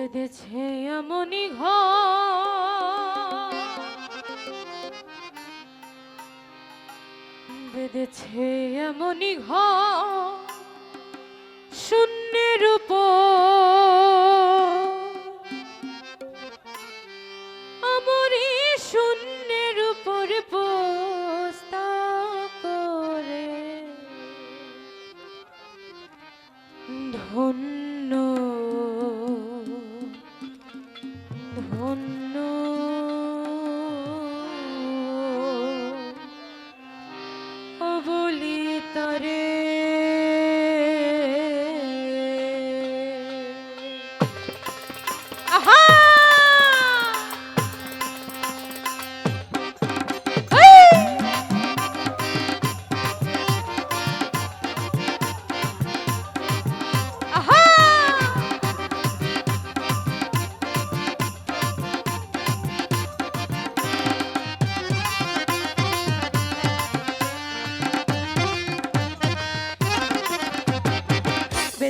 বেঁধেছে এমনই ঘ বেঁধেছে এমনই ঘর। the moon.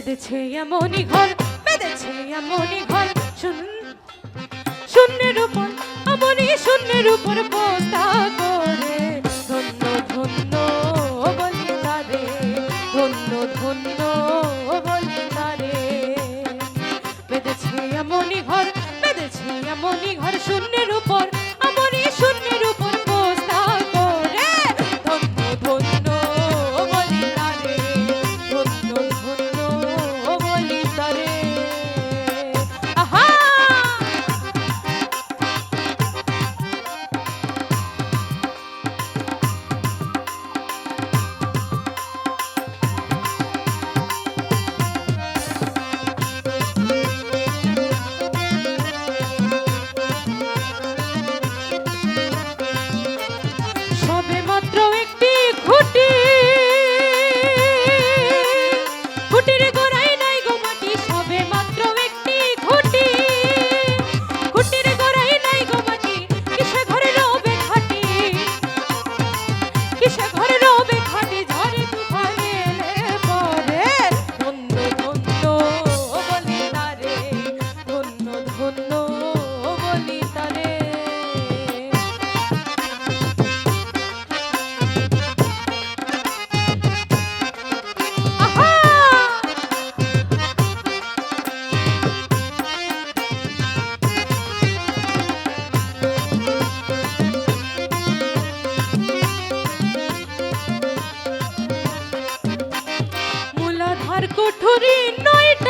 বেঁধেছে এমনই ঘর, বেঁধেছে এমনই ঘর। শুন শূন্যের উপর, এমনই শূন্যের উপর পোস্তা করে ধন্য ধন্য। আর কঠোরী নয়টা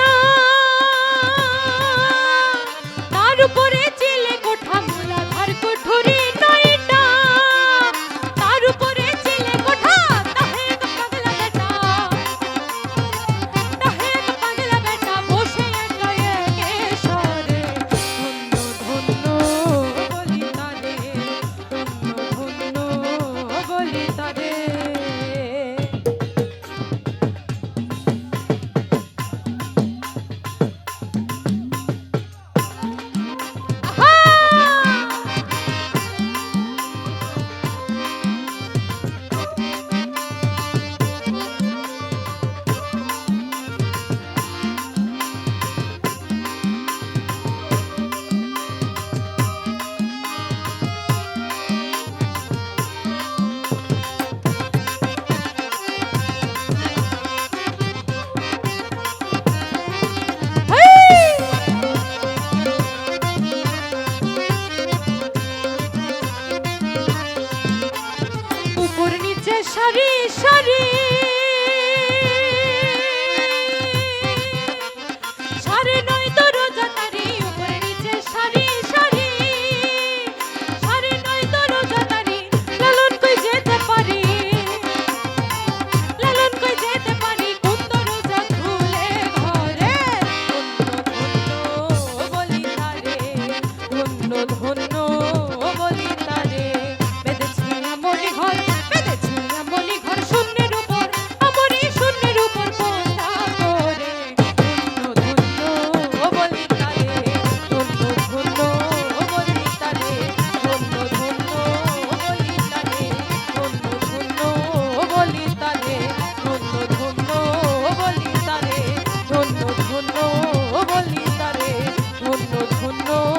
no